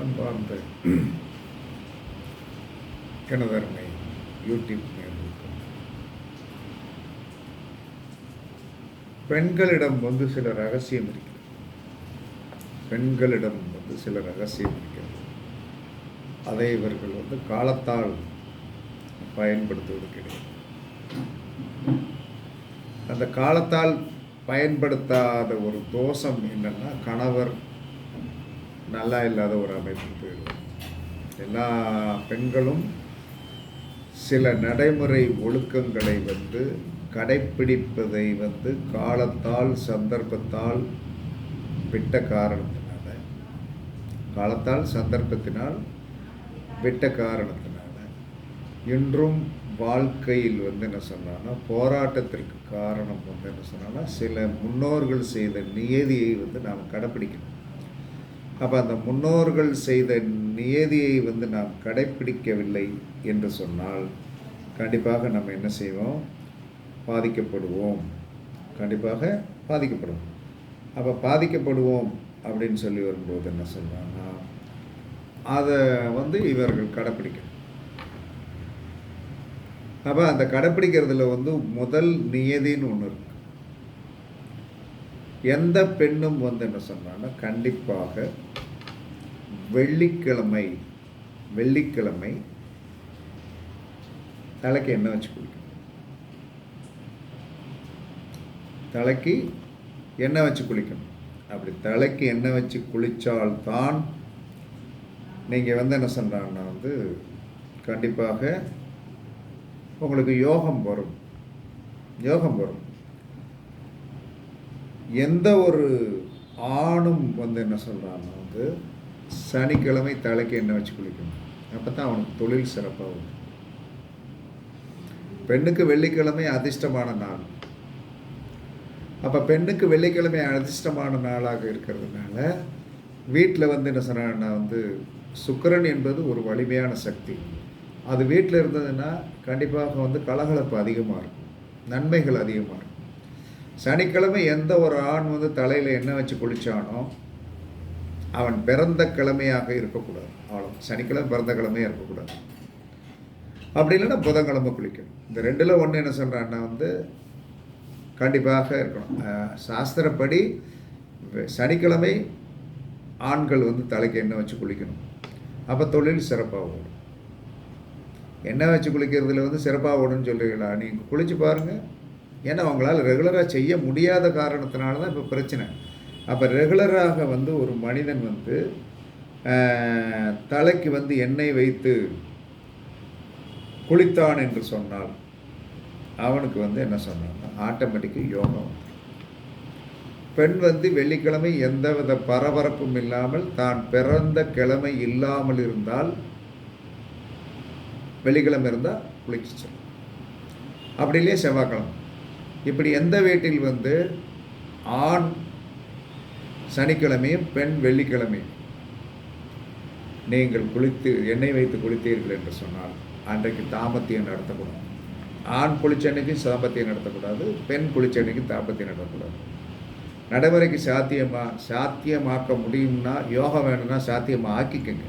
அன்பார்ந்த எனதருமை யூடியூப் நேர்களுக்கும். பெண்களிடம் வந்து சில ரகசியம் இருக்கிறது. பெண்களிடம் வந்து சில ரகசியம் இருக்கிறது. அதை இவர்கள் வந்து காலத்தால் பயன்படுத்துவது கிடையாது. அந்த காலத்தால் பயன்படுத்தாத ஒரு தோஷம் என்னென்னா கணவர் நல்லா இல்லாத ஒரு அமைப்பு போயிடும் எல்லா பெண்களும் சில நடைமுறை ஒழுக்கங்களை வந்து கடைப்பிடிப்பதை வந்து காலத்தால் சந்தர்ப்பத்தால் விட்ட காரணத்தினால. காலத்தால் சந்தர்ப்பத்தினால் விட்ட காரணத்தினால. இன்றும் வாழ்க்கையில் வந்து என்ன சொன்னான்னா போராட்டத்திற்கு காரணம் வந்து என்ன சொன்னான்னா சில முன்னோர்கள் செய்த நியதியை வந்து நாம் கடைப்பிடிக்கணும். அப்போ அந்த முன்னோர்கள் செய்த நியதியை வந்து நாம் கடைப்பிடிக்கவில்லை என்று சொன்னால் கண்டிப்பாக நம்ம என்ன செய்வோம்? பாதிக்கப்படுவோம். கண்டிப்பாக பாதிக்கப்படுவோம். அப்போ பாதிக்கப்படுவோம் அப்படின்னு சொல்லி வரும்போது என்ன சொல்கிறாங்கன்னா அதை வந்து இவர்கள் கடைப்பிடிக்கணும். அப்போ அந்த கடைப்பிடிக்கிறதுல வந்து முதல் நியதின்னு ஒன்று இருக்கு. எந்த பெண்ணும் வந்து என்ன சொன்னான்னா கண்டிப்பாக வெள்ளிக்கிழமை வெள்ளிக்கிழமை தலைக்கு எண்ணெய் வச்சு குளிக்கணும் தலைக்கு எண்ணெய் வச்சு குளிக்கணும். அப்படி தலைக்கு எண்ணெய் வச்சு குளித்தால்தான் நீங்கள் வந்து என்ன சொல்கிறாங்கன்னா வந்து கண்டிப்பாக உங்களுக்கு யோகம் வரும். யோகம் வரும். எந்த ஒரு ஆணும் வந்து என்ன சொல்கிறான்னா வந்து சனிக்கிழமை தலைக்கு எண்ணெய் வச்சு குளிக்கணும். அப்போ தான் அவனுக்கு தொழில் சிறப்பாக வரும் பெண்ணுக்கு வெள்ளிக்கிழமை அதிர்ஷ்டமான நாள். அப்போ பெண்ணுக்கு வெள்ளிக்கிழமை அதிர்ஷ்டமான நாளாக இருக்கிறதுனால வீட்டில் வந்து என்ன சொன்னா வந்து சுக்கரன் என்பது ஒரு வலிமையான சக்தி. அது வீட்டில் இருந்ததுன்னா கண்டிப்பாக வந்து கலகலப்பு அதிகமாக இருக்கும் நன்மைகள் அதிகமாக இருக்கும் சனிக்கிழமை எந்த ஒரு ஆண் வந்து தலையில் எண்ணெய் வச்சு குளித்தானோ அவன் பிறந்த கிழமையாக இருக்கக்கூடாது. அவ்வளோ சனிக்கிழமை பிறந்த கிழமையாக இருக்கக்கூடாது. அப்படி இல்லைன்னா புதன்கிழமை குளிக்கணும். இந்த ரெண்டில் ஒன்று என்ன சொல்கிறான்னா வந்து கண்டிப்பாக இருக்கணும். சாஸ்திரப்படி சனிக்கிழமை ஆண்கள் வந்து தலைக்கு எண்ணெய் வச்சு குளிக்கணும். அப்போ தொழில் சிறப்பாக ஓடும். எண்ணெய் வச்சு குளிக்கிறதுல வந்து சிறப்பாக ஓடுன்னு சொல்லுவீங்களா நீங்கள் குளிச்சு பாருங்கள் ஏன்னா அவங்களால் ரெகுலராக செய்ய முடியாத காரணத்தினால தான் இப்போ பிரச்சனை. அப்போ ரெகுலராக வந்து ஒரு மனிதன் வந்து தலைக்கு வந்து எண்ணெய் வைத்து குளித்தான் என்று சொன்னால் அவனுக்கு வந்து என்ன சொன்னான்னா ஆட்டோமேட்டிக்காக யோகம். பெண் வந்து வெள்ளிக்கிழமை எந்தவித பரபரப்பும் இல்லாமல் தான் பிறந்த கிழமை இல்லாமல் இருந்தால் வெள்ளிக்கிழமை இருந்தால் குளிச்சு அப்படி இல்லையே செவ்வாய்க்கிழமை. இப்படி எந்த வீட்டில் வந்து ஆண் சனிக்கிழமையும் பெண் வெள்ளிக்கிழமையும் நீங்கள் குளித்து எண்ணெய் வைத்து குளித்தீர்கள் என்று சொன்னால் அன்றைக்கு தாம்பத்தியம் நடத்தக்கூடாது. ஆண் குளிச்ச சாம்பத்தியம் நடத்தக்கூடாது பெண் குளிச்ச அன்னைக்கு தாம்பத்தியம் நடத்தக்கூடாது. நடைமுறைக்கு சாத்தியமா சாத்தியமாக்க முடியும்னா யோகா வேணும்னா சாத்தியமாக ஆக்கிக்கங்க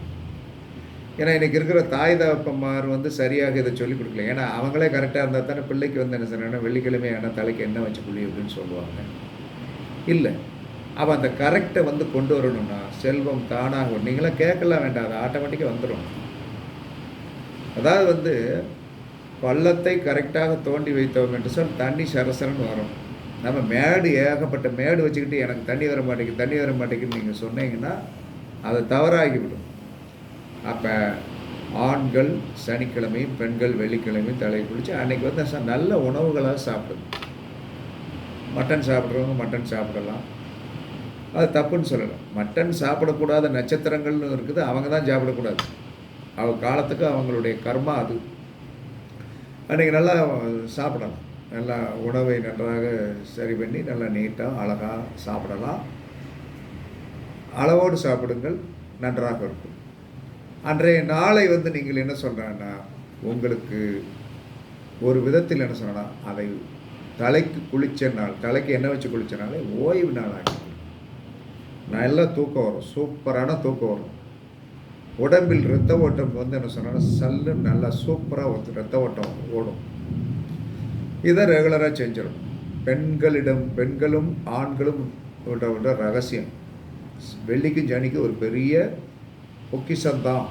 ஏன்னா இன்றைக்கி இருக்கிற தாய் தகப்பன்மார் வந்து சரியாக இதை சொல்லிக் கொடுக்கல. ஏன்னா அவங்களே கரெக்டாக இருந்தால் தானே பிள்ளைக்கு வந்து என்ன சொன்னா வெள்ளிக்கிழமை ஆனால் தலைக்கு என்ன வச்சு குளி அப்படின்னு சொல்லுவாங்க. இல்லை. அப்போ அந்த கரெக்டை வந்து கொண்டு வரணும்னா செல்வம் தானாக நீங்களாம் கேட்கலாம் வேண்டாம் அது ஆட்டோமேட்டிக்காக வந்துடும் அதாவது வந்து பள்ளத்தை கரெக்டாக தோண்டி வைத்தோம் என்று சொல் தண்ணி சரசரன்னு வரும். நம்ம மேடு ஏகப்பட்ட மேடு வச்சுக்கிட்டு எனக்கு தண்ணி வர மாட்டேங்குது தண்ணி வர மாட்டேங்குதுன்னு நீங்கள் சொன்னீங்கன்னா அது தவறாகிவிடும். அப்போ ஆண்கள் சனிக்கிழமையும் பெண்கள் வெள்ளிக்கிழமையும் தலையை குளித்து அன்றைக்கி வந்து நல்ல உணவுகளாக சாப்பிடுது மட்டன் சாப்பிட்றவங்க மட்டன் சாப்பிடலாம். அது தப்புன்னு சொல்லலாம். மட்டன் சாப்பிடக்கூடாத நட்சத்திரங்கள்னு இருக்குது அவங்க தான் சாப்பிடக்கூடாது. அவங்க காலத்துக்கு அவங்களுடைய கர்மா அது. அன்றைக்கி நல்லா சாப்பிடலாம். நல்லா உணவை நன்றாக சரி பண்ணி நல்லா நீட்டாக அழகாக சாப்பிடலாம். அளவோடு சாப்பிடுங்கள் நன்றாக இருக்கும். அன்றைய நாளை வந்து நீங்கள் என்ன சொல்கிறேன்னா உங்களுக்கு ஒரு விதத்தில் என்ன சொன்னா அதை தலைக்கு குளித்த நாள் தலைக்கு என்ன வச்சு குளித்த நாளே ஓய்வு நாள் நல்லா தூக்கம் வரும். சூப்பரான தூக்கம் வரும். உடம்பில் இரத்த ஓட்டம் வந்து என்ன சொன்னால் சல்லு நல்லா சூப்பராக ஒரு இரத்த ஓட்டம் ஓடும். இதை ரெகுலராக செஞ்சிடும். பெண்களிடம் பெண்களும் ஆண்களும் விட ரகசியம். வெள்ளிக்கும் ஜனிக்கும் ஒரு பெரிய பொக்கிஷம்தான்.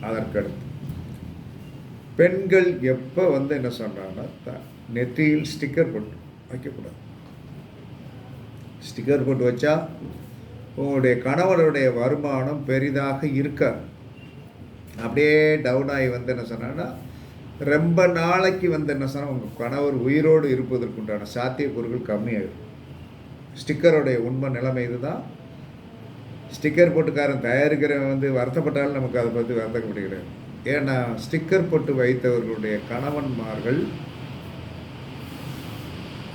அதற்கடுத்து. பெண்கள் எப்போ வந்து என்ன சொல்கிறாங்கன்னா த- நெற்றியில் ஸ்டிக்கர் போட்டு வைக்கக்கூடாது. ஸ்டிக்கர் போட்டு வச்சா உங்களுடைய கணவனுடைய வருமானம் பெரிதாக இருக்காது அப்படியே டவுன் ஆகி வந்து என்ன சொன்னான்னா ரொம்ப நாளைக்கு வந்து என்ன சொன்னால் உங்கள் கணவர் உயிரோடு இருப்பதற்குண்டான சாத்தியக்கூறுகள் கம்மியாகிடும் ஸ்டிக்கருடைய உண்மை நிலைமை இதுதான். ஸ்டிக்கர் போட்டுக்காரன் தயாரிக்கிறவன் வந்து வருத்தப்பட்டாலும் நமக்கு அதை பற்றி வருத்தக்க முடியாது ஏன்னா ஸ்டிக்கர் போட்டு வைத்தவர்களுடைய கணவன்மார்கள்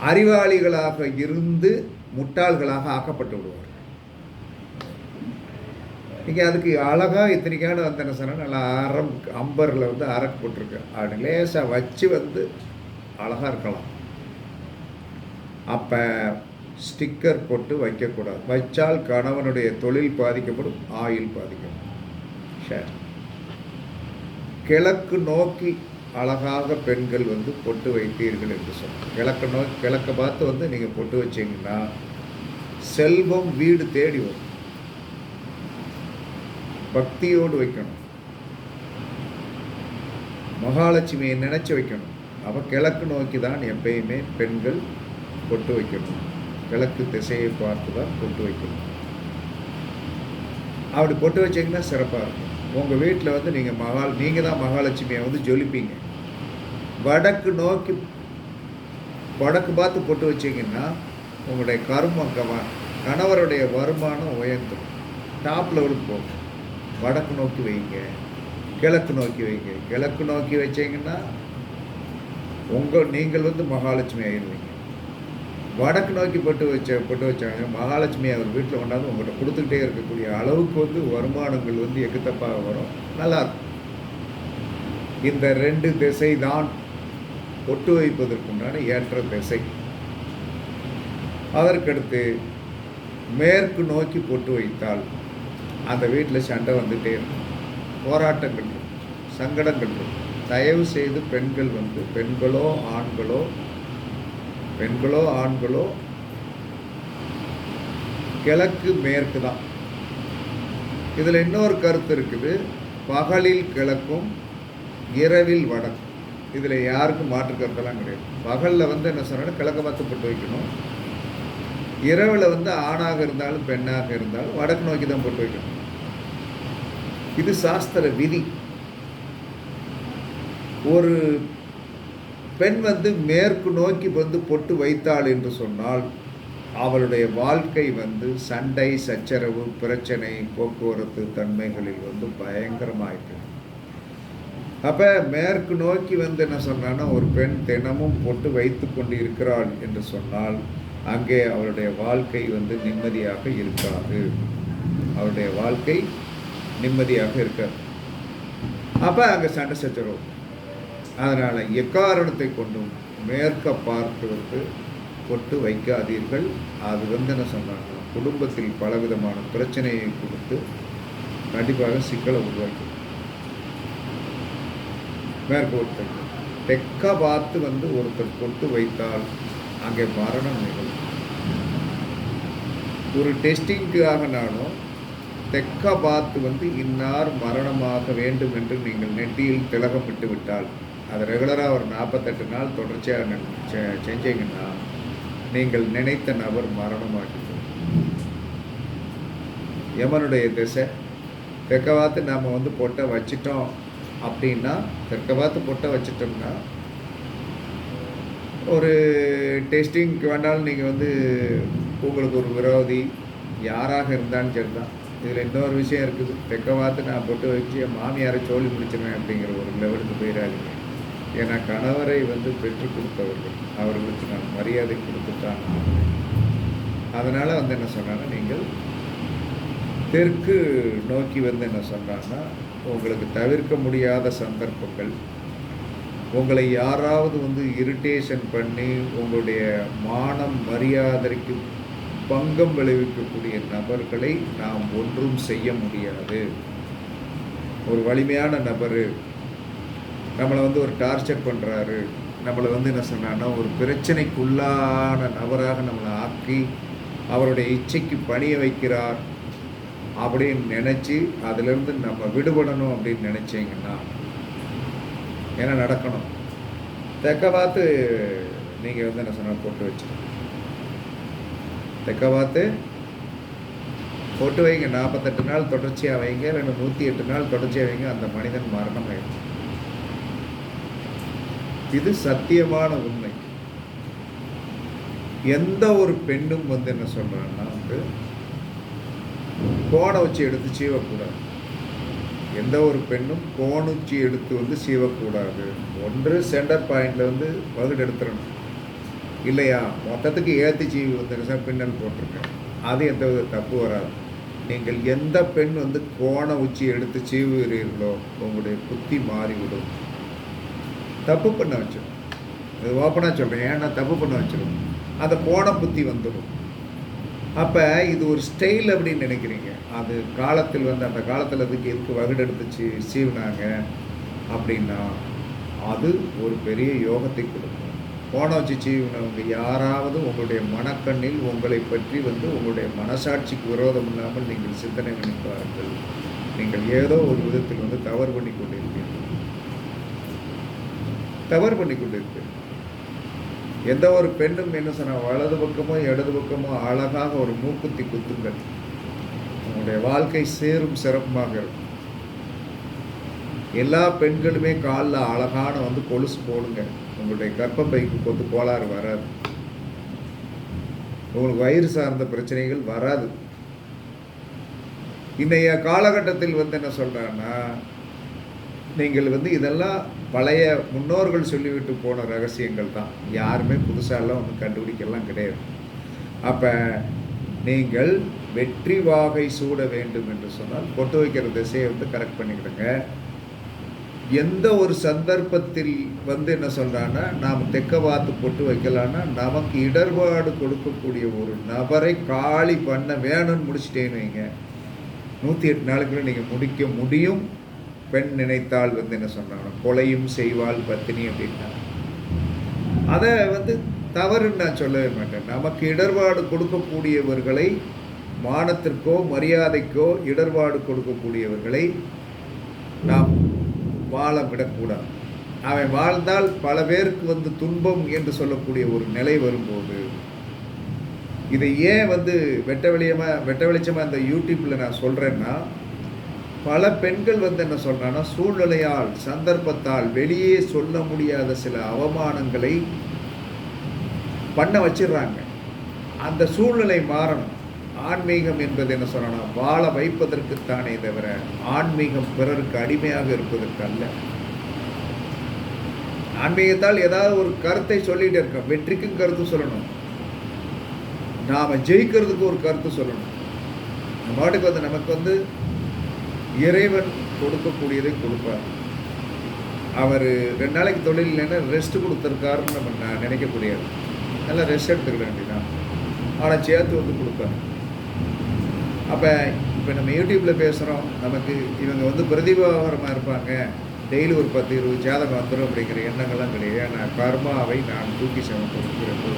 அறிவாளிகளாக இருந்து முட்டாள்களாக ஆக்கப்பட்டு விடுவார் நீங்கள் அதுக்கு அழகாக இத்தனைக்கான வந்து என்ன சொன்னால் நல்லா அறம் அம்பரில் வந்து அரக்கு போட்டிருக்கு. அப்படி லேசாக வச்சு வந்து அழகாக இருக்கலாம். அப்போ ஸ்டிக்கர் போட்டு வைக்கக்கூடாது. வச்சால் கணவனுடைய தொழில் பாதிக்கப்படும் ஆயில் பாதிக்கப்படும். சரி கிழக்கு நோக்கி அழகாக பெண்கள் வந்து பொட்டு வைத்தீர்கள் என்று சொன்னாங்க. கிழக்கு நோக்கி கிழக்க பார்த்து வந்து நீங்கள் பொட்டு வச்சீங்கன்னா செல்வம் வீடு தேடி வரும். பக்தியோடு வைக்கணும். மகாலட்சுமியை நினைச்சு வைக்கணும். அவள் கிழக்கு நோக்கி தான் எப்பயுமே பெண்கள் பொட்டு வைக்கணும். கிழக்கு திசையை பார்த்து தான் பொட்டு வைக்கணும். அப்படி பொட்டு வச்சீங்கன்னா சிறப்பாக இருக்கும். உங்கள் வீட்டில் வந்து நீங்கள் மகா நீங்கள் தான் மகாலட்சுமியை வந்து ஜொலிப்பீங்க. வடக்கு நோக்கி வடக்கு பார்த்து பொட்டு வச்சீங்கன்னா உங்களுடைய கருமம் கவ- கணவருடைய வருமானம் உயர்ந்துடும். டாப் லெவலுக்கு போகும். வடக்கு நோக்கி வைங்க கிழக்கு நோக்கி வைங்க. கிழக்கு நோக்கி வச்சிங்கன்னா உங்கள் நீங்கள் வந்து மகாலட்சுமி ஆயிடுவீங்க வடக்கு நோக்கி பொட்டு வச்ச பொட்டு வச்சாங்க மகாலட்சுமி அவர் வீட்டில் கொண்டாந்து உங்கள்கிட்ட கொடுத்துக்கிட்டே இருக்கக்கூடிய அளவுக்கு வந்து வருமானங்கள் வந்து எக்குத்தப்பாக வரும். நல்லா இருக்கும் இந்த ரெண்டு திசை தான் பொட்டு வைப்பதற்குண்டான ஏற்ற திசை. அதற்கடுத்து மேற்கு நோக்கி பொட்டு வைத்தால் அந்த வீட்டில் சண்டை வந்துகிட்டே இருக்கும். போராட்டங்கள் இருக்கும் சங்கடங்கள் இருக்கும். தயவு செய்து பெண்கள் வந்து பெண்களோ ஆண்களோ பெண்களோ ஆண்களோ கிழக்கு மேற்கு தான். இதில் இன்னொரு கருத்து இருக்குது. பகலில் கிழக்கும் இரவில் வடக்கும். இதில் யாருக்கும் மாற்று கருத்தெல்லாம் கிடையாது. பகலில் வந்து என்ன சொன்னால் கிழக்க பார்த்து போட்டு வைக்கணும். இரவில் வந்து ஆணாக இருந்தாலும் பெண்ணாக இருந்தாலும் வடக்கு நோக்கி தான் போட்டு வைக்கணும். இது சாஸ்திர விதி. ஒரு பெண் வந்து மேற்கு நோக்கி வந்து பொட்டு வைத்தாள் என்று சொன்னால் அவளுடைய வாழ்க்கை வந்து சண்டை சச்சரவு பிரச்சனை போக்குவரத்து தன்மைகளில் வந்து பயங்கரமாயிட்டு அப்போ மேற்கு நோக்கி வந்து என்ன சொன்னான்னா ஒரு பெண் தினமும் பொட்டு வைத்து கொண்டு இருக்கிறாள் என்று சொன்னால் அங்கே அவளுடைய வாழ்க்கை வந்து நிம்மதியாக இருக்காது. அவளுடைய வாழ்க்கை நிம்மதியாக இருக்காது அப்போ அங்கே சண்டை சச்சரவு அதனால் எக்காரணத்தை கொண்டும் மேற்க பார்த்து வந்து பொட்டு வைக்காதீர்கள். அது வந்து என்ன சொன்னாங்க குடும்பத்தில் பலவிதமான பிரச்சனையை கொடுத்து கண்டிப்பாக சிக்கலை உருவாக்கும். மேற்கு ஒருத்தர் பார்த்து வந்து ஒருத்தர் பொட்டு வைத்தால் அங்கே மரணம் நிகழும். ஒரு டெஸ்டிங்காக நானும் தெக்க பார்த்து வந்து இன்னார் மரணமாக வேண்டும் என்று நீங்கள் நெட்டியில் திலகமிட்டு விட்டால் அது ரெகுலராக ஒரு நாற்பத்தெட்டு நாள் தொடர்ச்சியாக செ- செஞ்சீங்கன்னா நீங்கள் நினைத்த நபர் மரணமாகிடும் யமனுடைய திசை தெற்க பார்த்து நாம் வந்து பொட்டை வச்சிட்டோம் அப்படின்னா தெற்க பார்த்து பொட்டை வச்சிட்டோம்னா ஒரு டெஸ்டிங்க்கு வேண்டாலும் நீங்கள் வந்து உங்களுக்கு ஒரு விரோதி யாராக இருந்தாலும் சரி தான் இதில் இன்னொரு விஷயம் இருக்குது? தெக்கவாத்து பார்த்து நான் பொட்டு வச்சு என் மாமியாரை சோழி முடிச்சிருவேன் அப்படிங்கிற ஒரு லெவலுக்கு போயிடாதீங்க. ஏன்னா கணவரை வந்து பெற்றுக் கொடுத்தவர்கள். அவர்களுக்கு நான் மரியாதை கொடுத்துட்டான் அதனால் வந்து என்ன சொன்னாங்க நீங்கள் தெற்கு நோக்கி வந்து என்ன சொன்னாங்கன்னா உங்களுக்கு தவிர்க்க முடியாத சந்தர்ப்பங்கள் உங்களை யாராவது வந்து இரிட்டேஷன் பண்ணி உங்களுடைய மானம் மரியாதைக்கு பங்கம் விளைவிக்கக்கூடிய நபர்களை நாம் ஒன்றும் செய்ய முடியாது. ஒரு வலிமையான நபர் நம்மளை வந்து ஒரு டார்ச்சர் பண்ணுறாரு நம்மளை வந்து என்ன சொன்னான்னா ஒரு பிரச்சனைக்குள்ளான நபராக நம்மளை ஆக்கி அவருடைய இச்சைக்கு பணிய வைக்கிறார் அப்படின்னு நினச்சி அதிலிருந்து நம்ம விடுபடணும் அப்படின்னு நினச்சிங்கன்னா என்ன நடக்கணும்? தெக்க பார்த்து நீங்கள் வந்து என்ன சொன்னால் போட்டு வச்சு தெக்கவாத்து பார்த்து போட்டு வைங்க. நாற்பத்தெட்டு நாள் தொடர்ச்சியாக வைங்க. இல்லைன்னா நூற்றி எட்டு நாள் தொடர்ச்சியாக வைங்க. அந்த மனிதன் மரணம் ஆயிடும் இது சத்தியமான உண்மை. எந்த ஒரு பெண்ணும் வந்து என்ன சொல்கிறான்னா வந்து கோணை வச்சு எடுத்து சீவக்கூடாது. எந்த ஒரு பெண்ணும் கோணுச்சி எடுத்து வந்து சீவக்கூடாது. ஒன்று சென்டர் பாயிண்ட்ல வந்து வகுடு எடுத்துடணும். இல்லையா? மொத்தத்துக்கு ஏற்றி சீவி வந்து பின்னல் போட்டிருக்கேன். அது எந்த வித தப்பு வராது. நீங்கள் எந்த பெண் வந்து கோண உச்சி எடுத்து சீவுகிறீர்களோ உங்களுடைய புத்தி மாறிவிடும். தப்பு பண்ண வச்சிடும் இது ஓப்பனாக சொல்கிறேன் ஏன்னா தப்பு பண்ண வச்சிடும் அந்த கோண புத்தி வந்துடும் அப்போ இது ஒரு ஸ்டைல் அப்படின்னு நினைக்கிறீங்க. அது காலத்தில் வந்து அந்த காலத்தில் அதுக்கு எதுக்கு வகுடெடுத்து சீ சீவினாங்க அப்படின்னா அது ஒரு பெரிய யோகத்தை கொடுக்கும். போன வச்சு சீவினவங்க யாராவது உங்களுடைய மனக்கண்ணில் உங்களை பற்றி வந்து உங்களுடைய மனசாட்சிக்கு விரோதம் இல்லாமல் நீங்கள் சிந்தனை நினைப்பார்கள். நீங்கள் ஏதோ ஒரு விதத்தில் வந்து தவறு பண்ணி கொண்டிருப்பீர்கள். தவறு பண்ணி கொண்டிருப்பீர்கள். எந்த ஒரு பெண்ணும் என்ன சொன்னால் வலது பக்கமோ இடது பக்கமோ அழகாக ஒரு மூக்குத்தி குத்துங்கள். உங்களுடைய வாழ்க்கை சேரும் சிறப்புமாக இருக்கும். எல்லா பெண்களுமே காலில் அழகான வந்து கொலுசு போடுங்க. உங்களுடைய கர்ப்பப்பைக்கு கொத்து கோளாறு வராது. உங்களுக்கு வயிறு சார்ந்த பிரச்சனைகள் வராது. இன்றைய காலகட்டத்தில் வந்து என்ன சொல்கிறான்னா நீங்கள் வந்து இதெல்லாம் பழைய முன்னோர்கள் சொல்லிவிட்டு போன ரகசியங்கள் தான். யாருமே புதுசாலாம் ஒன்றும் கண்டுபிடிக்கலாம் கிடையாது. அப்போ நீங்கள் வெற்றி வாகை சூட வேண்டும் என்று சொன்னால் பொட்டு வைக்கிற திசையை வந்து கரெக்ட் பண்ணிக்கிடுங்க. எந்த ஒரு சந்தர்ப்பத்தில் வந்து என்ன சொல்கிறான்னா நாம் தெக்க பார்த்து போட்டு வைக்கலான்னா நமக்கு இடர்பாடு கொடுக்கக்கூடிய ஒரு நபரை காலி பண்ண வேணும்னு முடிச்சிட்டேன்னு வைங்க. நூற்றி எட்டு நாளுக்குள்ள நீங்கள் முடிக்க முடியும். பெண் நினைத்தால் வந்து என்ன சொல்கிறாங்கன்னா கொலையும் செய்வாள் பத்தினி அப்படின்னா. அதை வந்து தவறுன்னு நான் சொல்லவே மாட்டேன். நமக்கு இடர்பாடு கொடுக்கக்கூடியவர்களை மானத்திற்கோ மரியாதைக்கோ இடர்பாடு கொடுக்கக்கூடியவர்களை நாம் வாழ விடக்கூடாது அவன் வாழ்ந்தால் பல பேருக்கு வந்து துன்பம் என்று சொல்லக்கூடிய ஒரு நிலை வரும்போது இதை ஏன் வந்து வெட்ட வெளியமாக வெட்ட வெளிச்சமாக இந்த யூடியூப்பில் நான் சொல்கிறேன்னா பல பெண்கள் வந்து என்ன சொல்கிறாங்கன்னா சூழ்நிலையால் சந்தர்ப்பத்தால் வெளியே சொல்ல முடியாத சில அவமானங்களை பண்ண வச்சிடுறாங்க. அந்த சூழ்நிலை மாறணும். ஆன்மீகம் என்பது என்ன சொல்லணும்? வாழ வைப்பதற்குத்தானே தவிர ஆன்மீகம் பிறருக்கு அடிமையாக இருப்பதற்கு அல்ல ஆன்மீகத்தால் ஏதாவது ஒரு கருத்தை சொல்லிட்டு இருக்கோம் வெற்றிக்கும் கருத்து சொல்லணும். நாம ஜெயிக்கிறதுக்கு ஒரு கருத்து சொல்லணும். நம்ம பாட்டுக்கு வந்து நமக்கு வந்து இறைவன் கொடுக்கக்கூடியதை கொடுப்பார். அவர் ரெண்டு நாளைக்கு தொழில் இல்லைன்னா ரெஸ்ட் கொடுத்துருக்காருன்னு நம்ம நான் நினைக்கக்கூடியது நல்லா ரெஸ்ட் எடுத்துக்க வேண்டியதான் ஆனால் சேர்த்து வந்து கொடுப்பேன் அப்போ இப்போ நம்ம யூடியூப்பில் பேசுகிறோம் நமக்கு இவங்க வந்து பிரதிபாகரமாக இருப்பாங்க. டெய்லி ஒரு பத்து இருபது ஜாதகம் வந்துடும் அப்படிங்கிற எண்ணங்கள்லாம் கிடையாது. நான் கர்மாவை நான் தூக்கி சமப்படுத்துகிறது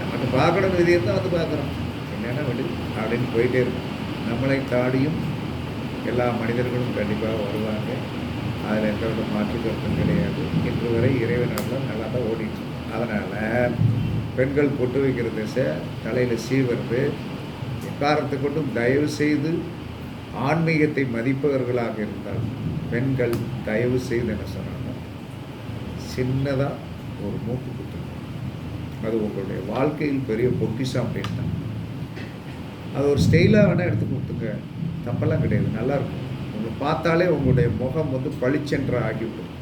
நமக்கு பார்க்கணும் விதியை தான் வந்து பார்க்குறோம் என்னென்ன விடு அப்படின்னு போயிட்டே இருக்கும். நம்மளை தாடியும் எல்லா மனிதர்களும் கண்டிப்பாக வருவாங்க. அதில் எந்த வித மாற்று கருத்தும் கிடையாது. இன்று வரை இறைவனால் நல்லா தான் ஓடிட்டு அதனால் பெண்கள் பொட்டு வைக்கிற திசை தலையில் சீவருது எக்காரத்தை கொண்டும் தயவு செய்து ஆன்மீகத்தை மதிப்பவர்களாக இருந்தால் பெண்கள் தயவு செய்து என்ன சொன்னாங்க? சின்னதாக ஒரு மூக்கு குத்துங்க. அது உங்களுடைய வாழ்க்கையில் பெரிய பொக்கிஷம் அப்படின்னா அது ஒரு ஸ்டைலாக வேணால் எடுத்து கொடுத்துங்க தப்பெல்லாம் கிடையாது நல்லாயிருக்கும் உங்களை பார்த்தாலே உங்களுடைய முகம் வந்து பளிச்சென்ற ஆகிவிடும்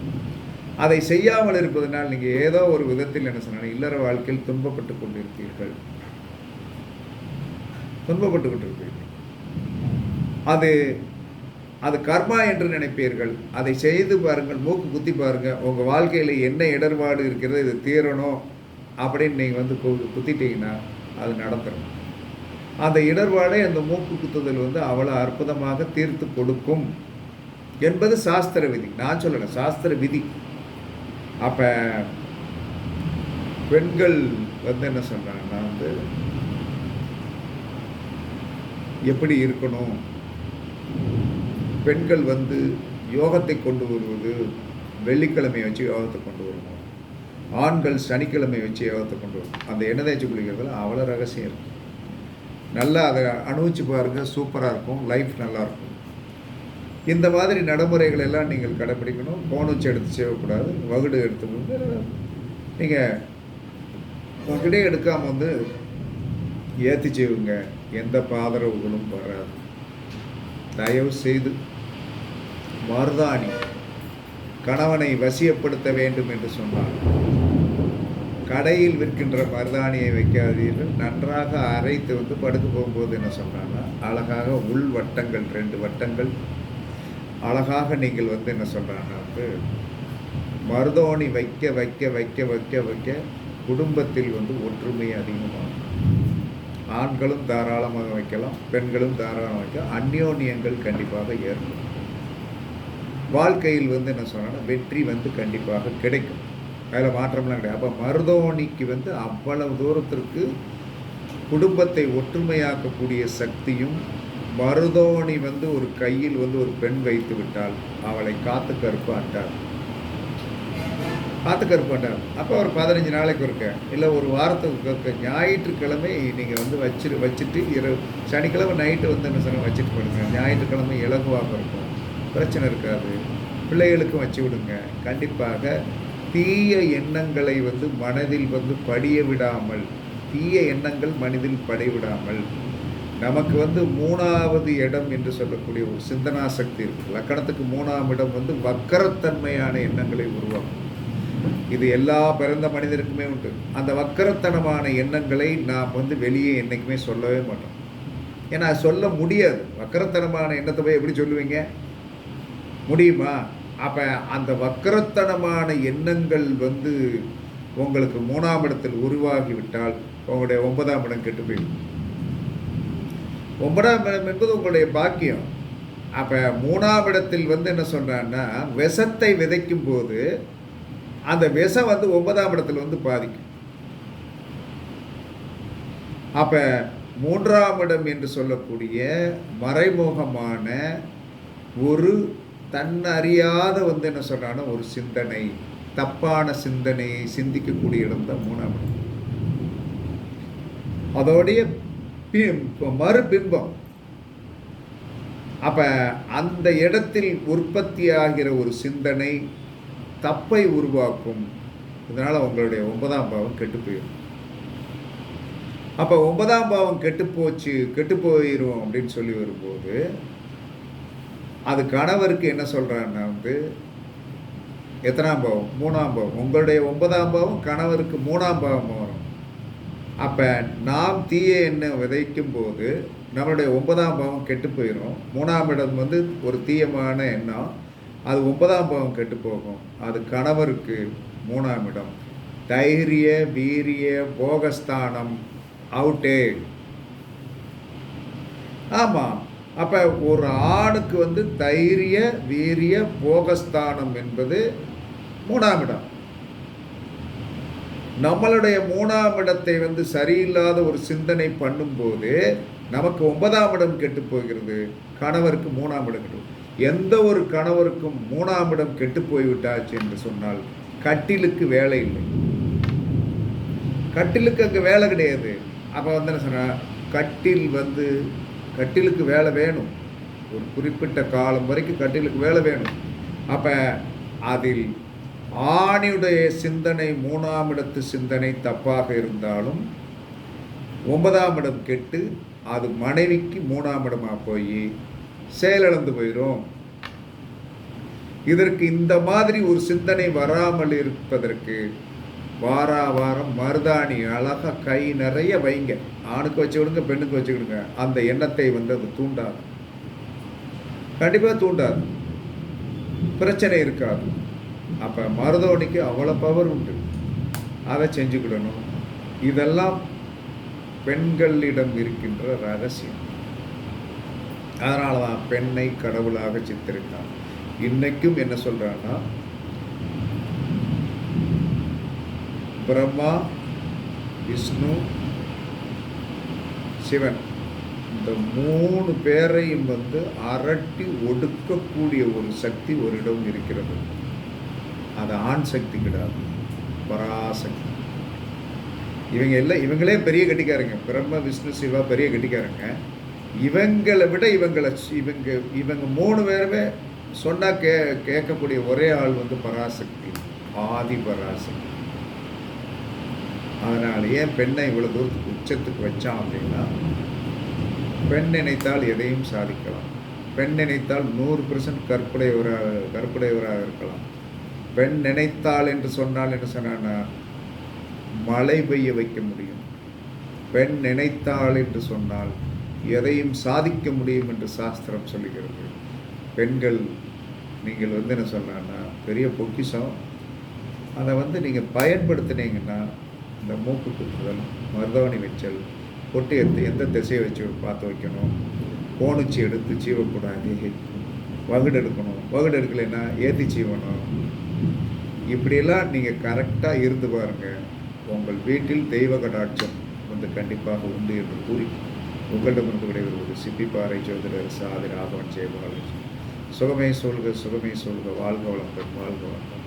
அதை செய்யாமல் இருப்பதனால் நீங்கள் ஏதோ ஒரு விதத்தில் என்ன சொன்னாங்க? இல்லற வாழ்க்கையில் துன்பப்பட்டு கொண்டிருக்கீர்கள் துன்பப்பட்டு கொண்டிருப்பீர்கள் அது அது கர்மா என்று நினைப்பீர்கள். அதை செய்து பாருங்கள் மூக்கு குத்தி பாருங்கள் உங்கள் வாழ்க்கையில் என்ன இடர்பாடு இருக்கிறது இது தீரணும் அப்படின்னு நீங்கள் வந்து கு குத்திட்டீங்கன்னா அது நடந்துடும் அந்த இடர்பாடை அந்த மூக்கு குத்துதல் வந்து அவ்வளோ அற்புதமாக தீர்த்து கொடுக்கும். என்பது சாஸ்திர விதி. நான் சொல்லலை சாஸ்திர விதி. அப்போ பெண்கள் வந்து என்ன சொல்கிறாங்கன்னா வந்து எப்படி இருக்கணும்? பெண்கள் வந்து யோகத்தை கொண்டு வருவது வெள்ளிக்கிழமை வச்சு யோகத்தை கொண்டு வரணும் ஆண்கள் சனிக்கிழமை வச்சு யோகத்தை கொண்டு வரணும் அந்த எண்ணெய் தேய்ச்சி குளிக்கிறதுல அவ்வளோ ரகசியம் இருக்குது நல்லா அதை அனுபவிச்சு பாருங்கள் சூப்பராக இருக்கும் லைஃப் நல்லாயிருக்கும் இந்த மாதிரி நடைமுறைகள் எல்லாம் நீங்கள் கடைப்பிடிக்கணும் போனூச்சி எடுத்து செய்யக்கூடாது வகுடு எடுத்து நீங்கள் வகுடே எடுக்காமல் வந்து ஏற்றி செய்வீங்க எந்த பாதரவுகளும் வராது. தயவு செய்து மருதாணி கணவனை வசியப்படுத்த வேண்டும் என்று சொன்னார் கடையில் விற்கின்ற மருதாணியை வைக்காதீர்கள். நன்றாக அரைத்து வந்து படுக்க போகும்போது என்ன சொல்கிறாங்கன்னா அழகாக உள் வட்டங்கள் ரெண்டு வட்டங்கள். அழகாக நீங்கள் வந்து என்ன சொல்கிறாங்கன்னா வந்து மருதாணி வைக்க வைக்க வைக்க வைக்க வைக்க குடும்பத்தில் வந்து ஒற்றுமை அதிகமாகும். ஆண்களும் தாராளமாக வைக்கலாம் பெண்களும் தாராளமாக வைக்கலாம். அந்யோன்யங்கள் கண்டிப்பாக ஏற்படும். வாழ்க்கையில் வந்து என்ன சொன்னால் வெற்றி வந்து கண்டிப்பாக கிடைக்கும். அதில் மாற்றம்லாம் கிடையாது. அப்போ மருதோணிக்கு வந்து அவ்வளவு தூரத்திற்கு குடும்பத்தை ஒற்றுமையாக்கக்கூடிய சக்தியும் மருதோணி வந்து ஒரு கையில் வந்து ஒரு பெண் வைத்து விட்டால் அவளை காத்து கருப்பு அட்டார் காத்து கருப்பு அப்போ ஒரு பதினஞ்சு நாளைக்கு இருக்க இல்லை ஒரு வாரத்துக்கு இருக்க ஞாயிற்றுக்கிழமை நீங்கள் வந்து வச்சு வச்சுட்டு இரவு சனிக்கிழமை நைட்டு வந்து என்ன சொல்ல வச்சுட்டு போடுங்க ஞாயிற்றுக்கிழமை இலகுவாக இருக்கும். பிரச்சனை இருக்காது. பிள்ளைகளுக்கும் வச்சு விடுங்க. கண்டிப்பாக தீய எண்ணங்களை வந்து மனதில் வந்து படிய விடாமல் தீய எண்ணங்கள் மனதில் படை விடாமல் நமக்கு வந்து மூணாவது இடம் என்று சொல்லக்கூடிய ஒரு சிந்தனா சக்தி இருக்கு. லக்கணத்துக்கு மூணாம் இடம் வந்து வக்கரத்தன்மையான எண்ணங்களை உருவாக்கும். இது எல்லா பிறந்த மனிதருக்குமே உண்டு. அந்த வக்கரத்தனமான எண்ணங்களை நாம் வந்து வெளியே என்றைக்குமே சொல்லவே மாட்டோம். ஏன்னா சொல்ல முடியாது. வக்கரத்தனமான எண்ணத்தை போய் எப்படி சொல்லுவீங்க? முடியுமா? அப்போ அந்த வக்கரத்தனமான எண்ணங்கள் வந்து உங்களுக்கு மூணாம் இடத்தில் உருவாகிவிட்டால் உங்களுடைய ஒன்பதாம் இடம் கெட்டு போயிடும். ஒன்பதாம் இடம் என்பது உங்களுடைய பாக்கியம். அப்போ மூணாம் இடத்தில் வந்து என்ன சொல்கிறான்னா விஷத்தை விதைக்கும் போது அந்த விஷம் வந்து ஒன்பதாம் இடத்துல வந்து பாதிக்கும். அப்போ மூன்றாம் இடம் என்று சொல்லக்கூடிய மறைமுகமான ஒரு தன்னறியாத வந்து என்ன சொல்கிறான்னா ஒரு சிந்தனை தப்பான சிந்தனையை சிந்திக்கக்கூடிய இடம் தான் மூணாம் இடம். அதோடைய மறுபிம்பம். அப்ப அந்த இடத்தில் உற்பத்தி ஆகிற ஒரு சிந்தனை தப்பை உருவாக்கும். இதனால் உங்களுடைய ஒன்பதாம் பாவம் கெட்டு போயிடும் அப்போ ஒன்பதாம் பாவம் கெட்டு போச்சு கெட்டு போயிடும் அப்படின்னு சொல்லி வரும்போது அது கணவருக்கு என்ன சொல்கிறான்னா வந்து எத்தனாம் பாவம்? மூணாம் பாவம். உங்களுடைய ஒன்பதாம் பாவம் கணவருக்கு மூணாம் பாவம் வரும். அப்போ நாம் தீய எண்ணெய் விதைக்கும் போது நம்மளுடைய ஒன்பதாம் பாவம் கெட்டு போயிடும் மூணாம் இடம் வந்து ஒரு தீயமான எண்ணம். அது ஒன்பதாம் பாவம் கெட்டு போகும். அது கணவருக்கு மூணாம் இடம். தைரிய வீரிய போகஸ்தானம் அவுட்டே. ஆமாம் அப்போ ஒரு ஆணுக்கு வந்து தைரிய வீரிய போகஸ்தானம் என்பது மூணாம் இடம். நம்மளுடைய மூணாம் இடத்தை வந்து சரியில்லாத ஒரு சிந்தனை பண்ணும்போது நமக்கு ஒன்பதாம் இடம் கெட்டு போகிறது. கணவருக்கு மூணாம் இடம் கெட்டு எந்த ஒரு கணவருக்கும் மூணாம் இடம் கெட்டு போய்விட்டாச்சு என்று சொன்னால் கட்டிலுக்கு வேலை இல்லை. கட்டிலுக்கு அங்கே வேலை கிடையாது. அப்போ வந்து என்ன சொன்னால் கட்டில் வந்து கட்டிலுக்கு வேலை வேணும். ஒரு குறிப்பிட்ட காலம் வரைக்கும் கட்டிலுக்கு வேலை வேணும். அப்போ அதில் ஆணியுடைய சிந்தனை மூணாம் இடத்து சிந்தனை தப்பாக இருந்தாலும் ஒன்பதாம் இடம் கெட்டு அது மனைவிக்கு மூணாம் இடமாக போய் செயலிழந்து போயிடும் இதற்கு இந்த மாதிரி ஒரு சிந்தனை வராமல் இருப்பதற்கு வாரா வாரம் மருதாணி அழகாக கை நிறைய வைங்க. ஆணுக்கு வச்சு விடுங்க பெண்ணுக்கு வச்சு விடுங்க அந்த எண்ணத்தை வந்து அது தூண்டாது. கண்டிப்பாக தூண்டாது. பிரச்சனை இருக்காது. அப்போ மருதோணிக்கு அவ்வளோ பவர் உண்டு. அதை செஞ்சுக்கிடணும். இதெல்லாம் பெண்களிடம் இருக்கின்ற ரகசியம். அதனால தான் பெண்ணை கடவுளாக சித்தரித்தான் இன்னைக்கும் என்ன சொல்றான்னா பிரம்மா விஷ்ணு சிவன் இந்த மூணு பேரையும் வந்து அரட்டி ஒடுக்கக்கூடிய ஒரு சக்தி ஒரு இடம் இருக்கிறது. அது ஆண் சக்தி கிடையாது பராசக்தி. இவங்க எல்லாம் இவங்களே பெரிய கட்டிக்காரங்க. பிரம்ம விஷ்ணு சிவா பெரிய கட்டிக்காரங்க. இவங்களை விட இவங்களை இவங்க இவங்க மூணு பேருமே சொன்னால் கே கேட்கக்கூடிய ஒரே ஆள் வந்து பராசக்தி ஆதி பராசக்தி. அதனால் ஏன் பெண்ணை இவ்வளோ தூரத்துக்கு உச்சத்துக்கு வச்சான் அப்படின்னா பெண் நினைத்தால் எதையும் சாதிக்கலாம். பெண் நினைத்தால் நூறு பெர்சன்ட் கற்புடையவராக கற்புடையவராக இருக்கலாம். பெண் நினைத்தாள் என்று சொன்னால் என்று சொன்னான்னா மழை பெய்ய வைக்க முடியும். பெண் நினைத்தாள் என்று சொன்னால் எதையும் சாதிக்க முடியும் என்று சாஸ்திரம் சொல்லுகிறது. பெண்கள் நீங்கள் வந்து என்ன சொன்னான்னா பெரிய பொக்கிஷம். அதை வந்து நீங்கள் பயன்படுத்தினீங்கன்னா இந்த மூக்கு குத்துதல் மருதாணி வச்சல் பொட்டியத்தை எந்த திசையை வச்சு பார்த்து வைக்கணும்? கோணுச்சி எடுத்து சீவக்கூடாது. வகுடு எடுக்கணும். வகுடு எடுக்கலைன்னா ஏற்றி சீவணும். இப்படியெல்லாம் நீங்கள் கரெக்டாக இருந்து பாருங்கள் உங்கள் வீட்டில் தெய்வ கடாட்சம் வந்து கண்டிப்பாக உண்டு என்று கூறி உங்களிடமிருந்து விடைபெறுவது சிப்பிப்பாறை ஜோதிடர் சாதி ராகவன் ஜெயபாலாஜி. சுகமே சொல்க சுகமே சொல்க வாழ்க வளங்கள் வாழ்க வளங்கள்